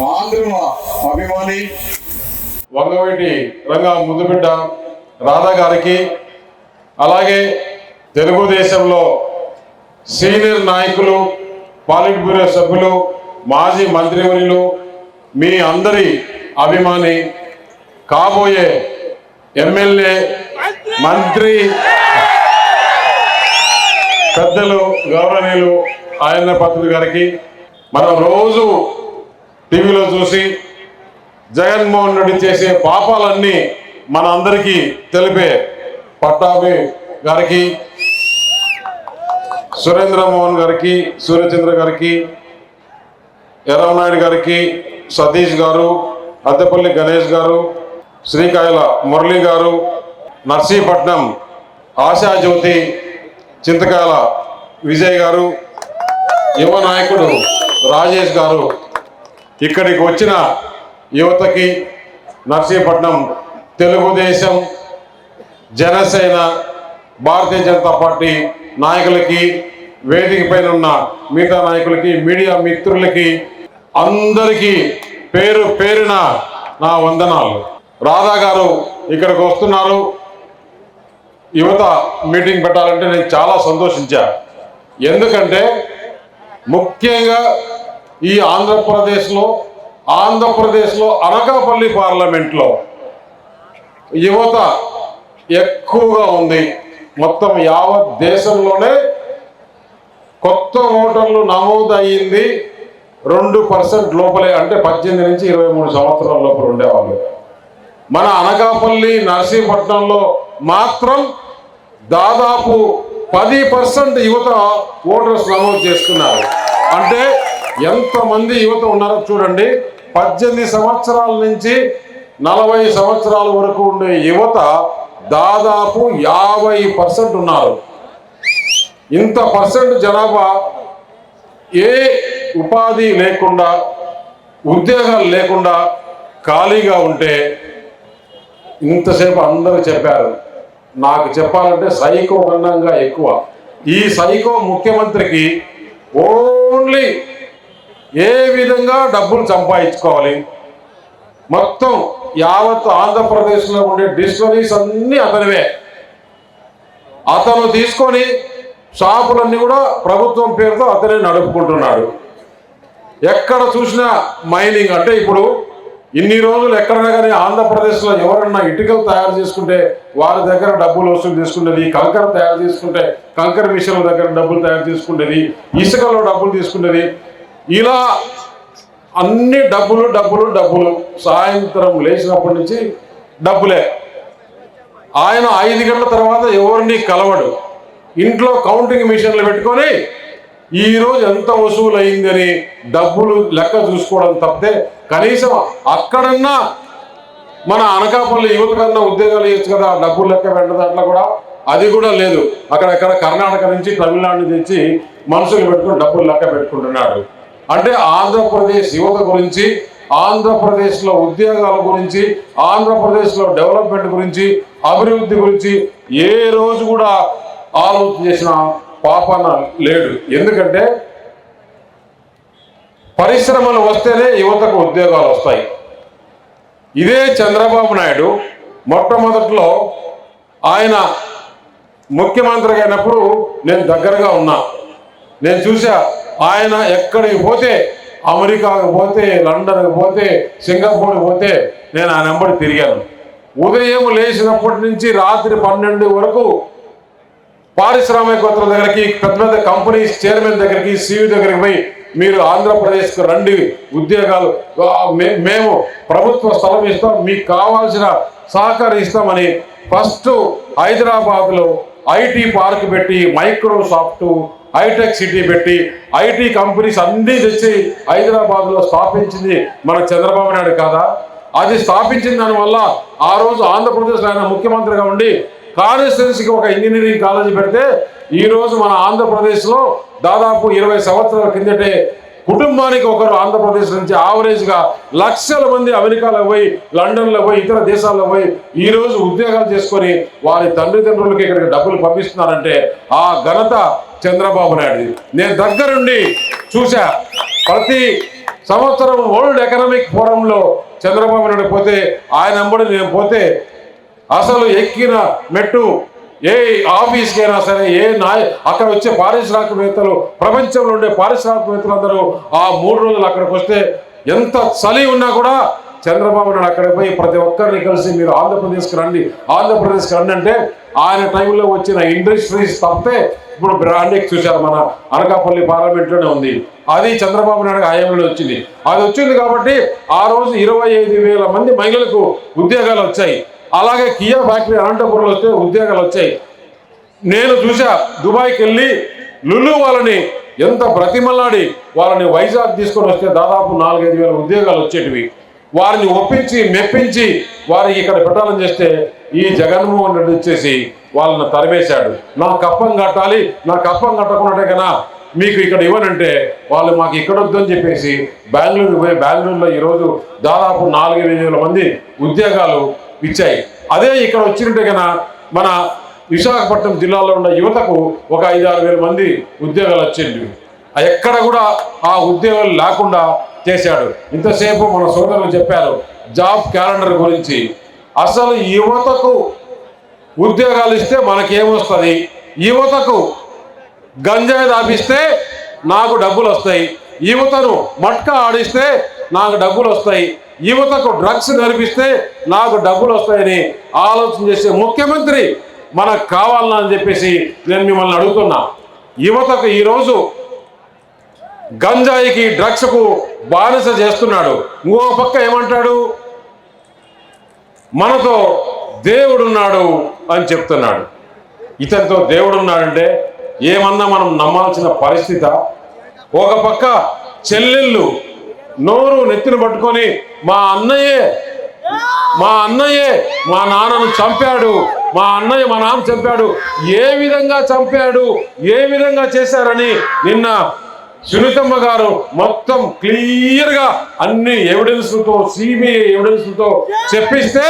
ఆంధ్రుల అభిమాని. వంగవేటి రంగా ముద్దుబిడ్డ రాధా గారికి అలాగే తెలుగుదేశంలో సీనియర్ నాయకులు పాలిట్ బ్యూరో సభ్యులు మాజీ మంత్రివర్యులు మీ అందరి అభిమాని కాబోయే ఎమ్మెల్యే మంత్రి పెద్దలు గౌరవనీయులు ఆయన పత్రులు గారికి. మనం రోజు టీవీలో చూసి జగన్మోహన్ రెడ్డి చేసే పాపాలన్నీ మన అందరికీ తెలిపే పట్టాభి గారికి సురేంద్ర మోహన్ గారికి సూర్యచంద్ర గారికి ఎర్రనాయుడు గారికి సతీష్ గారు అద్దెపల్లి గణేష్ గారు శ్రీకాయల మురళి గారు నర్సీపట్నం ఆశాజ్యోతి చింతకాయల విజయ్ గారు యువ నాయకుడు రాజేష్ గారు ఇక్కడికి వచ్చిన యువతకి నర్సీపట్నం తెలుగుదేశం జనసేన భారతీయ జనతా పార్టీ నాయకులకి వేదిక పైన ఉన్న మిగతా నాయకులకి మీడియా మిత్రులకి అందరికీ పేరు పేరున నా వందనాలు. రాధా గారు ఇక్కడికి వస్తున్నారు. యువత మీటింగ్ పెట్టాలంటే నేను చాలా సంతోషించా. ఎందుకంటే ముఖ్యంగా ఈ ఆంధ్రప్రదేశ్లో ఆంధ్రప్రదేశ్లో అనకాపల్లి పార్లమెంట్లో యువత ఎక్కువగా ఉంది. మొత్తం యావత్ దేశంలోనే కొత్త ఓటర్లు నమోదు అయ్యింది రెండు పర్సెంట్ లోపలే అంటే పద్దెనిమిది నుంచి ఇరవై మూడు సంవత్సరాల లోపల ఉండేవాళ్ళు. మన అనకాపల్లి నర్సీపట్నంలో మాత్రం దాదాపు పది పర్సెంట్ యువత ఓటర్స్ నమోదు చేసుకున్నారు. అంటే ఎంతమంది యువత ఉన్నారో చూడండి. పద్దెనిమిది సంవత్సరాల నుంచి నలభై సంవత్సరాల వరకు ఉండే యువత దాదాపు యాభై పర్సెంట్ ఉన్నారు. ఇంత పర్సెంట్ జనాభా ఏ ఉపాధి లేకుండా ఉద్యోగాలు లేకుండా ఖాళీగా ఉంటే ఇంతసేపు అందరూ చెప్పారు. నాకు చెప్పాలంటే సైకో గణంగా ఎక్కువ. ఈ సైకో ముఖ్యమంత్రికి ఓన్లీ ఏ విధంగా డబ్బులు సంపాదించుకోవాలి? మొత్తం యావత్ ఆంధ్రప్రదేశ్లో ఉండే డిస్టరీస్ అన్నీ అతనివే. అతను తీసుకొని షాపులన్నీ కూడా ప్రభుత్వం పేరుతో అతనే నడుపుకుంటున్నాడు. ఎక్కడ చూసినా మైనింగ్ అంటే ఇప్పుడు ఇన్ని రోజులు ఎక్కడైనా కానీ ఆంధ్రప్రదేశ్లో ఎవరన్నా ఇటుకలు తయారు చేసుకుంటే వారి దగ్గర డబ్బులు వసూలు తీసుకునేది కంకర తయారు చేసుకుంటే కంకర మిషన్ల దగ్గర డబ్బులు తయారు చేసుకునేది ఇసుకలో డబ్బులు తీసుకునేది ఇలా అన్ని డబ్బులు డబ్బులు డబ్బులు సాయంత్రం లేచినప్పటి నుంచి డబ్బులే. ఆయన ఐదు గంటల తర్వాత ఎవరిని కలవడు. ఇంట్లో కౌంటింగ్ మిషన్లు పెట్టుకొని ఈరోజు ఎంత వసూలు అయిందని డబ్బులు లెక్క చూసుకోవడం తప్పితే కనీసం అక్కడన్నా మన అనకాపల్లి యువతకన్నా ఉద్యోగాలు ఇవ్వచ్చు కదా డబ్బులు లెక్క పెట్టడం దాంట్లో కూడా అది కూడా లేదు. అక్కడక్కడ కర్ణాటక నుంచి తమిళనాడు నుంచి మనుషులు పెట్టుకుని డబ్బులు లెక్క పెట్టుకుంటున్నాడు. అంటే ఆంధ్రప్రదేశ్ యువత గురించి ఆంధ్రప్రదేశ్లో ఉద్యోగాల గురించి ఆంధ్రప్రదేశ్లో డెవలప్మెంట్ గురించి అభివృద్ధి గురించి ఏ రోజు కూడా ఆలోచన చేసిన పాపన లేడు. ఎందుకంటే పరిశ్రమలు వస్తేనే యువతకు ఉద్యోగాలు వస్తాయి. ఇదే చంద్రబాబు నాయుడు మొట్టమొదట్లో ఆయన ముఖ్యమంత్రి అయినప్పుడు నేను దగ్గరగా ఉన్నా. నేను చూసా ఆయన ఎక్కడికి పోతే అమెరికాకు పోతే లండన్కి పోతే సింగపూర్కి పోతే నేను ఆ నెంబర్ తిరిగాను. ఉదయం లేచినప్పటి నుంచి రాత్రి పన్నెండు వరకు పారిశ్రామికవేత్తల దగ్గరికి పెద్ద పెద్ద కంపెనీస్ చైర్మన్ దగ్గరికి సిఇఓ దగ్గరికి పోయి మీరు ఆంధ్రప్రదేశ్కు రండి ఉద్యోగాలు మేము ప్రభుత్వ స్థలం ఇస్తాం మీకు కావాల్సిన సహకారం ఇస్తామని ఫస్ట్ హైదరాబాద్లో ఐటీ పార్క్ పెట్టి మైక్రోసాఫ్ట్ హైటెక్ సిటీ పెట్టి ఐటీ కంపెనీస్ అన్నీ తెచ్చి హైదరాబాద్లో స్థాపించింది మన చంద్రబాబు నాయుడు కాదా? అది స్థాపించిన దానివల్ల ఆ రోజు ఆంధ్రప్రదేశ్ ఆయన ముఖ్యమంత్రిగా ఉండి కాన్స్టిట్యున్సీకి ఒక ఇంజనీరింగ్ కాలేజీ పెడితే ఈరోజు మన ఆంధ్రప్రదేశ్లో దాదాపు ఇరవై సంవత్సరాల కిందటే కుటుంబానికి ఒకరు ఆంధ్రప్రదేశ్ నుంచి యావరేజ్గా లక్షల మంది అమెరికాలో పోయి లండన్లో పోయి ఇతర దేశాల్లో పోయి ఈ రోజు ఉద్యోగాలు చేసుకొని వారి తల్లిదండ్రులకి ఇక్కడికి డబ్బులు పంపిస్తున్నారంటే ఆ ఘనత చంద్రబాబు నాయుడు నేను దగ్గరుండి చూశా. ప్రతి సంవత్సరం వరల్డ్ ఎకనామిక్ ఫోరంలో చంద్రబాబు నాయుడు పోతే ఆయన అంబడి నేను పోతే అసలు ఎక్కిన మెట్టు ఏ ఆఫీస్కి అయినా సరే ఏ నాయ అక్కడ వచ్చే పారిశ్రామికవేత్తలు ప్రపంచంలో ఉండే పారిశ్రామికవేత్తలందరూ ఆ మూడు రోజులు అక్కడికి వస్తే ఎంత చలి ఉన్నా కూడా చంద్రబాబు నాయుడు అక్కడికి పోయి ప్రతి ఒక్కరిని కలిసి మీరు ఆంధ్రప్రదేశ్కి రండి ఆంధ్రప్రదేశ్కి రండి అంటే ఆయన టైంలో వచ్చిన ఇండస్ట్రీస్ తప్పితే ఇప్పుడు బ్రాండింగ్ చూశారు మన అనకాపల్లి పార్లమెంట్లోనే ఉంది. అది చంద్రబాబు నాయుడు హయాంలో వచ్చింది. అది వచ్చింది కాబట్టి ఆ రోజు ఇరవై ఐదు వేల మంది మహిళలకు ఉద్యోగాలు వచ్చాయి. అలాగే కియా ఫ్యాక్టరీ అనంతపురంలో వస్తే ఉద్యోగాలు వచ్చాయి. నేను చూసా దుబాయ్కి వెళ్ళి లులు వాళ్ళని ఎంత బ్రతిమలాడి వాళ్ళని వైజాగ్ తీసుకొని వస్తే దాదాపు నాలుగైదు వేల ఉద్యోగాలు వచ్చేటివి. వారిని ఒప్పించి మెప్పించి వారికి ఇక్కడ పెట్టాలని చేస్తే ఈ జగన్మోహన్ రెడ్డి వచ్చేసి వాళ్ళని తరిమేశాడు. నా కప్పం కట్టాలి నా కప్పం కట్టకుండా కదా మీకు ఇక్కడ ఇవ్వనంటే వాళ్ళు మాకు ఇక్కడ వద్దని చెప్పేసి బెంగళూరు పోయి బెంగళూరులో ఈరోజు దాదాపు నాలుగైదు వేల మంది ఉద్యోగాలు ఇచ్చాయి. అదే ఇక్కడ వచ్చినట్టే కన్నా మన విశాఖపట్నం జిల్లాలో ఉన్న యువతకు ఒక ఐదు ఆరు వేల మంది ఉద్యోగాలు వచ్చింది ఎక్కడ కూడా ఆ ఉద్యోగాలు లేకుండా చేశాడు. ఇంతసేపు మన సోదరులు చెప్పారు జాబ్ క్యాలెండర్ గురించి. అసలు యువతకు ఉద్యోగాలు ఇస్తే మనకేమొస్తుంది? యువతకు గంజాయి దాపిస్తే నాకు డబ్బులు వస్తాయి యువతను మట్కా ఆడిస్తే నాకు డబ్బులు వస్తాయి. యువతకు డ్రగ్స్ నడిపిస్తే నాకు డబ్బులు వస్తాయని ఆలోచన చేసే ముఖ్యమంత్రి మనకు కావాలని అని చెప్పేసి నేను మిమ్మల్ని అడుగుతున్నా. యువతకు ఈరోజు గంజాయికి డ్రగ్స్కు బానిస చేస్తున్నాడు. ఇంకో పక్క ఏమంటాడు? మనతో దేవుడున్నాడు అని చెప్తున్నాడు. ఇతనితో దేవుడున్నాడంటే ఏమన్నా మనం నమ్మాల్సిన పరిస్థితి? ఒక పక్క చెల్లెళ్ళు నోరు నెత్తిన పట్టుకొని మా అన్నయ్యే మా అన్నయ్యే మా నాన్నను చంపాడు మా అన్నయ్య మా నాన్న చంపాడు ఏ విధంగా చంపాడు ఏ విధంగా చేశారని నిన్న సునీతమ్మ గారు మొత్తం క్లియర్గా అన్ని ఎవిడెన్స్లతో సిబిఐ ఎవిడెన్స్లతో చెప్పిస్తే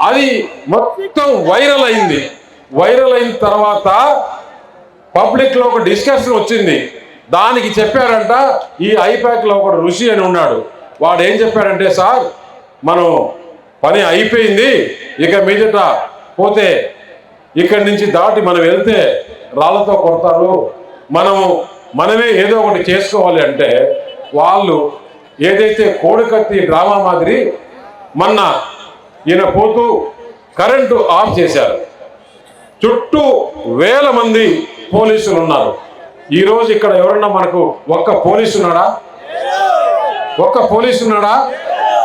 అది మొత్తం వైరల్ అయింది. వైరల్ అయిన తర్వాత పబ్లిక్లో ఒక డిస్కషన్ వచ్చింది. దానికి చెప్పారంట ఈ ఐప్యాక్లో ఒకడు ఋషి అని ఉన్నాడు. వాడు ఏం చెప్పాడంటే సార్ మనం పని అయిపోయింది ఇక మీదట పోతే ఇక్కడి నుంచి దాటి మనం వెళ్తే రాళ్ళతో కొడతారు. మనము మనమే ఏదో ఒకటి చేసుకోవాలి అంటే వాళ్ళు ఏదైతే కోడికత్తి డ్రామా మాదిరి మొన్న ఈయన పోతూ కరెంటు ఆఫ్ చేశారు. చుట్టూ వేల మంది పోలీసులు ఉన్నారు. ఈరోజు ఇక్కడ ఎవరన్నా మనకు ఒక్క పోలీసు ఉన్నాడా? ఒక్క పోలీసు ఉన్నాడా?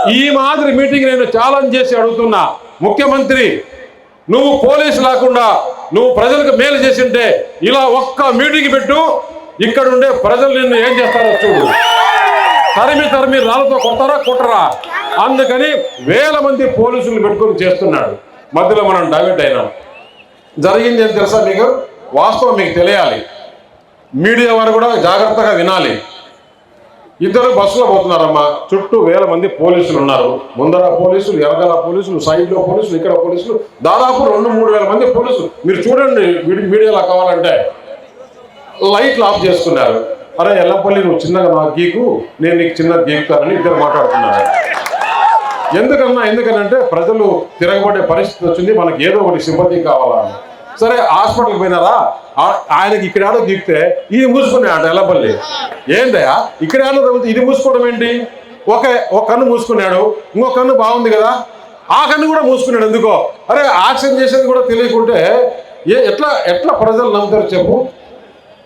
ఈ మాదిరి మీటింగ్ నేను ఛాలెంజ్ చేసి అడుగుతున్నా. ముఖ్యమంత్రి నువ్వు పోలీసు లేకుండా నువ్వు ప్రజలకు మేలు చేసి ఉంటే ఇలా ఒక్క మీటింగ్ పెట్టు ఇక్కడ ఉండే ప్రజలు నిన్ను ఏం చేస్తారో చూడు. తరిమి తరిమి రాళ్ళతో కొట్టరా కొట్టరా? అందుకని వేల మంది పోలీసులు పెట్టుకొని చేస్తున్నాడు. మధ్యలో మనం డైవర్ట్ అయినాం. జరిగింది ఏం తెలుసా మీకు? వాస్తవం మీకు తెలియాలి. మీడియా వారు కూడా జాగ్రత్తగా వినాలి. ఇద్దరు బస్సులో పోతున్నారమ్మా. చుట్టూ వేల మంది పోలీసులు ఉన్నారు. ముందర పోలీసులు ఎరగల పోలీసులు సైడ్లో పోలీసులు ఇక్కడ పోలీసులు. దాదాపు రెండు మూడు వేల మంది పోలీసులు. మీరు చూడండి మీడియాలో కావాలంటే. లైట్లు ఆఫ్ చేసుకున్నారు. అరే ఎల్లపల్లి నువ్వు చిన్నగా నాకు గీకు నేను నీకు చిన్నగా గీకుతానని ఇద్దరు మాట్లాడుతున్నారు. ఎందుకన్నా? ఎందుకనంటే ప్రజలు తిరగబడే పరిస్థితి వచ్చింది. మనకి ఏదో ఒకటి సింపతి కావాలా? సరే హాస్పిటల్కి పోయినారా? ఆ- ఆయనకి ఇక్కడ ఆడో దిగితే ఇది మూసుకున్నాడు ఎల్లపల్లి. ఏందయ్యా? ఇక్కడ ఆడో తగ్గితే ఇది మూసుకోవడం ఏంటి? ఒక ఒక కన్ను మూసుకున్నాడు ఇంకో కన్ను బాగుంది కదా? ఆ కన్ను కూడా మూసుకున్నాడు ఎందుకో? అరే యాక్షన్ చేసేది కూడా తెలియకుంటే ఏ ఎట్లా ఎట్లా ప్రజలు నమ్ముతారు చెప్పు?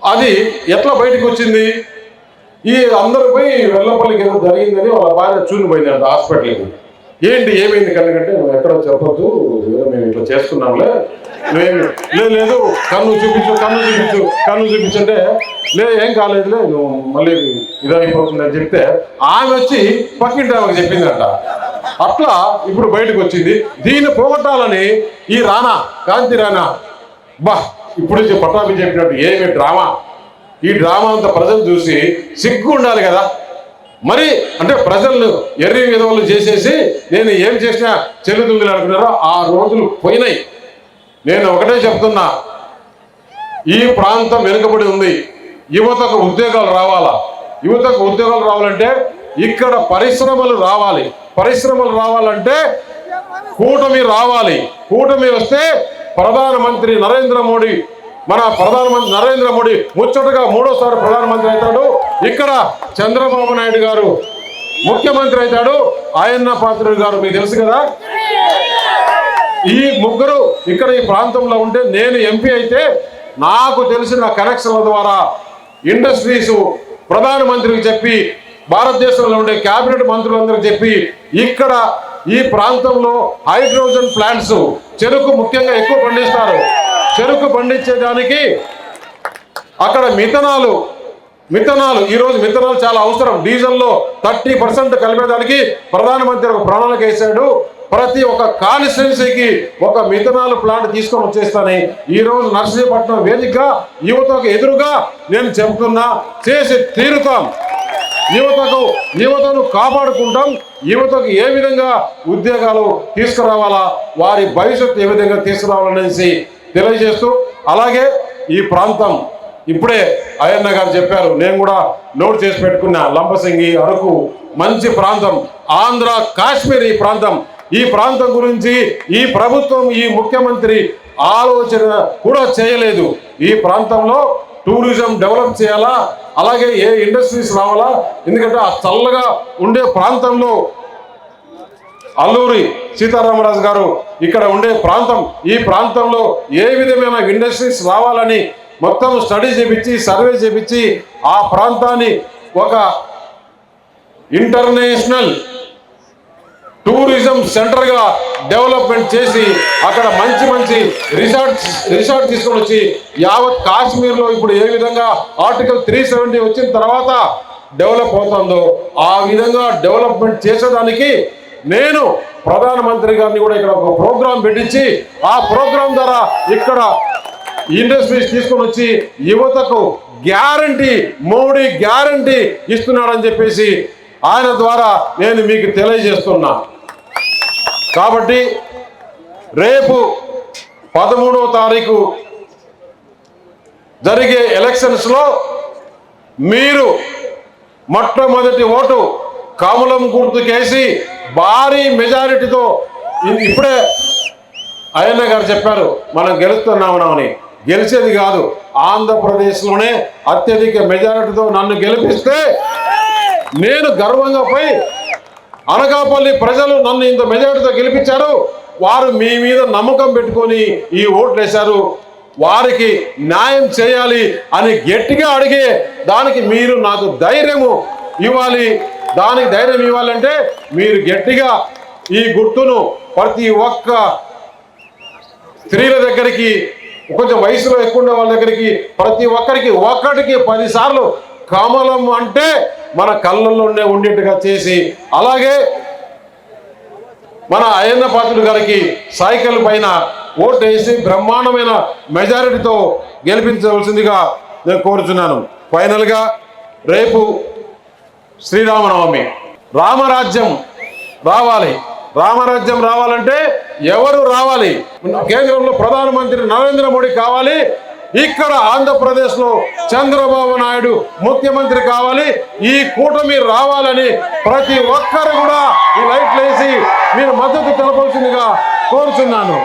అది ఎట్లా బయటకు వచ్చింది? ఈ అందరు పోయి వెల్లపల్లికి ఏదో జరిగిందని వాళ్ళ భార్య చూని పోయిందంట హాస్పిటల్కి. ఏంటి ఏమైంది కనుకంటే నువ్వు ఎక్కడో చెప్పొద్దు. మేము ఇట్లా చేసుకున్నాంలే నువ్వేమి? లేదు లేదు. కన్ను చూపించు కన్ను చూపించు కన్ను చూపించంటే లేదు ఏం కాలేదులే నువ్వు మళ్ళీ ఇదైపోతుందని చెప్తే ఆమె వచ్చి పక్కింటి ఆమెకు చెప్పిందంట. అట్లా ఇప్పుడు బయటకు వచ్చింది. దీన్ని పోగొట్టాలని ఈ రానా కాంతి రానా బా ఇప్పుడు పట్టాభి చెప్పినట్టు ఏమి డ్రామా? ఈ డ్రామా అంతా ప్రజలు చూసి సిగ్గు ఉండాలి కదా. మరి అంటే ప్రజలు ఎర్రి విధవలు చేసేసి నేను ఏం చేసినా చెల్లుతుంది అనుకున్నారో ఆ రోజులు పోయినాయి. నేను ఒకటే చెప్తున్నా. ఈ ప్రాంతం వెనుకబడి ఉంది. యువతకు ఉద్యోగాలు రావాలా? యువతకు ఉద్యోగాలు రావాలంటే ఇక్కడ పరిశ్రమలు రావాలి. పరిశ్రమలు రావాలంటే కూటమి రావాలి. కూటమి వస్తే ప్రధానమంత్రి నరేంద్ర మోడీ మన ప్రధానమంత్రి నరేంద్ర మోడీ ముచ్చటగా మూడోసారి ప్రధానమంత్రి అవుతాడు. ఇక్కడ చంద్రబాబు నాయుడు గారు ముఖ్యమంత్రి అవుతాడు. ఆయన్న పాత్రుడు గారు మీకు తెలుసు కదా? ఈ ముగ్గురు ఇక్కడ ఈ ప్రాంతంలో ఉంటే నేను ఎంపీ అయితే నాకు తెలిసిన కనెక్షన్ల ద్వారా ఇండస్ట్రీస్ ప్రధానమంత్రికి చెప్పి భారతదేశంలో ఉండే కేబినెట్ మంత్రులందరికీ చెప్పి ఇక్కడ ఈ ప్రాంతంలో హైడ్రోజన్ ప్లాంట్స్ చెరుకు ముఖ్యంగా ఎక్కువ పండిస్తారు. చెరుకు పండించేదానికి అక్కడ మిథనాలు మిథనాలు ఈరోజు మిథనాలు చాలా అవసరం. డీజిల్లో థర్టీ పర్సెంట్ కలిపేదానికి ప్రధానమంత్రి ఒక ప్రణాళిక వేశాడు. ప్రతి ఒక్క కాన్స్టిట్యున్సీకి ఒక మిథనాలు ప్లాంట్ తీసుకొని వచ్చేస్తానని ఈ రోజు నర్సీపట్నం వేదికగా యువతకు ఎదురుగా నేను చెబుతున్నా చేసి తీరుతాం. యువతకు యువతను కాపాడుకుంటాం. యువతకు ఏ విధంగా ఉద్యోగాలు తీసుకురావాలా వారి భవిష్యత్తు ఏ విధంగా తీసుకురావాలనేసి తెలియజేస్తూ అలాగే ఈ ప్రాంతం ఇప్పుడే అయ్యన్న గారు చెప్పారు నేను కూడా నోట్ చేసి పెట్టుకున్న లంబసింగి అరకు మంచి ప్రాంతం ఆంధ్ర కాశ్మీర్ ఈ ప్రాంతం. ఈ ప్రాంతం గురించి ఈ ప్రభుత్వం ఈ ముఖ్యమంత్రి ఆలోచన కూడా చేయలేదు. ఈ ప్రాంతంలో టూరిజం డెవలప్ చేయాలా అలాగే ఏ ఇండస్ట్రీస్ రావాలా ఎందుకంటే ఆ చల్లగా ఉండే ప్రాంతంలో అల్లూరి సీతారామరాజు గారు ఇక్కడ ఉండే ప్రాంతం. ఈ ప్రాంతంలో ఏ విధమైన ఇండస్ట్రీస్ రావాలని మొత్తం స్టడీ చేపించి సర్వే చేపించి ఆ ప్రాంతాన్ని ఒక ఇంటర్నేషనల్ టూరిజం సెంటర్గా డెవలప్మెంట్ చేసి అక్కడ మంచి మంచి రిసార్ట్స్ రిసార్ట్ తీసుకొని వచ్చి యావత్ కాశ్మీర్లో ఇప్పుడు ఏ విధంగా ఆర్టికల్ త్రీ సెవెంటీ వచ్చిన తర్వాత డెవలప్ అవుతుందో ఆ విధంగా డెవలప్మెంట్ చేసేదానికి నేను ప్రధానమంత్రి గారిని కూడా ఇక్కడ ఒక ప్రోగ్రాం పెట్టించి ఆ ప్రోగ్రాం ద్వారా ఇక్కడ ఇండస్ట్రీస్ తీసుకొని వచ్చి యువతకు గ్యారంటీ మోడీ గ్యారంటీ ఇస్తున్నాడని చెప్పేసి ఆయన ద్వారా నేను మీకు తెలియజేస్తున్నా. కాబట్టి రేపు పదమూడవ తారీఖు జరిగే ఎలక్షన్స్లో మీరు మొట్టమొదటి ఓటు కమలం గుర్తుకేసి భారీ మెజారిటీతో ఇప్పుడే అయ్యన్న గారు చెప్పారు మనం గెలుస్తున్నామని. గెలిచేది కాదు ఆంధ్రప్రదేశ్లోనే అత్యధిక మెజారిటీతో నన్ను గెలిపిస్తే నేను గర్వంగా పోయి అనకాపల్లి ప్రజలు నన్ను ఇంత మెజారిటీతో గెలిపించారు. వారు మీ మీద నమ్మకం పెట్టుకొని ఈ ఓట్లు వేశారు వారికి న్యాయం చేయాలి అని గట్టిగా అడిగే దానికి మీరు నాకు ధైర్యము ఇవ్వాలి. దానికి ధైర్యం ఇవ్వాలంటే మీరు గట్టిగా ఈ గుర్తును ప్రతి ఒక్క స్త్రీల దగ్గరికి కొంచెం వయసులో ఎక్కువ ఉన్న వాళ్ళ దగ్గరికి ప్రతి ఒక్కరికి ఒక్కటికి పదిసార్లు కమలం అంటే మన కళ్ళల్లోనే ఉండేట్టుగా చేసి అలాగే మన అయ్యన్న పాత్రుడు గారికి సైకిల్ పైన ఓటు వేసి బ్రహ్మాండమైన మెజారిటీతో గెలిపించవలసిందిగా నేను కోరుచున్నాను. ఫైనల్గా రేపు శ్రీరామనవమి. రామరాజ్యం రావాలి. రామరాజ్యం రావాలంటే ఎవరు రావాలి? కేంద్రంలో ప్రధానమంత్రి నరేంద్ర మోడీ కావాలి. ఇక్కడ ఆంధ్రప్రదేశ్లో చంద్రబాబు నాయుడు ముఖ్యమంత్రి కావాలి. ఈ కూటమి రావాలని ప్రతి ఒక్కరు కూడా ఈ లైట్లు వేసి మీరు మద్దతు తెలపాల్సిందిగా కోరుతున్నాను